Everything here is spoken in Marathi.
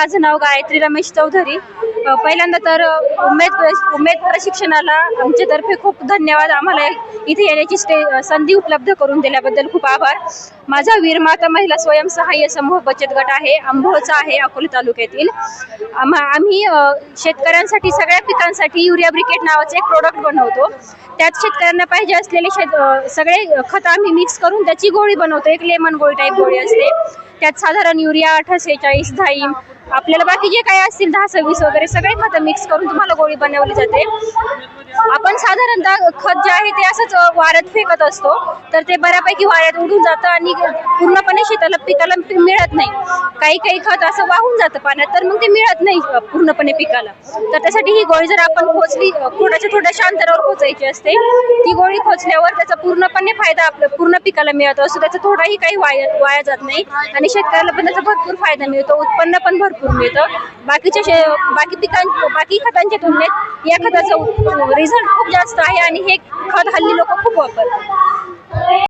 माझं नाव गायत्री रमेश चौधरी. पहिल्यांदा तर उमेद उमेद प्रशिक्षणाला आमच्यातर्फे खूप धन्यवाद. आम्हाला इथे येण्याची स्टे संधी उपलब्ध करून दिल्याबद्दल खूप आभार. माझा वीरमाता महिला स्वयंसहाय्य समूह बचत गट आहे आंबोळचा आहे अकोले तालुक्यातील. आम्हा आम्ही शेतकऱ्यांसाठी सगळ्या पिकांसाठी युरिया ब्रिकेट नावाचे एक प्रोडक्ट बनवतो. त्यात शेतकऱ्यांना पाहिजे असलेले शेत सगळे खत आम्ही मिक्स करून त्याची गोळी बनवतो. एक लेमन गोळी टाईप गोळी असते. त्यात साधारण युरिया अठ्ठेचाळीस धाईम आपल्याला बाकी जे काही असतील दहा सव्वीस वगैरे सगळे खतं मिक्स करून तुम्हाला गोळी बनवली जाते. आपण साधारणतः खत जे आहे ते असंच वाऱ्यात फेकत असतो. तर ते बऱ्यापैकी वाऱ्यात उडून जातं आणि पूर्णपणे शेताला पिकाला मिळत नाही. काही काही खत असं वाहून जातं पाण्यात तर मग ते मिळत नाही पूर्णपणे पिकाला. तर त्यासाठी ही गोळी जर आपण खोचली थोड्याच्या थोड्याशा अंतरावर खोचायची असते ती गोळी खोचल्यावर त्याचा पूर्णपणे फायदा आपल्या पूर्ण पिकाला मिळत असतो त्याचा थोडाही काही वाया वाया जात नाही. आणि शेतकऱ्याला पण त्याचा भरपूर फायदा मिळतो उत्पन्न पण भरपूर मिळतं. बाकीच्या शे बाकी पिकां बाकी खतांच्या तुलनेत या खताचा रिझल्ट खूप जास्त आहे आणि हे खत हल्ली लोक खूप वापरतात.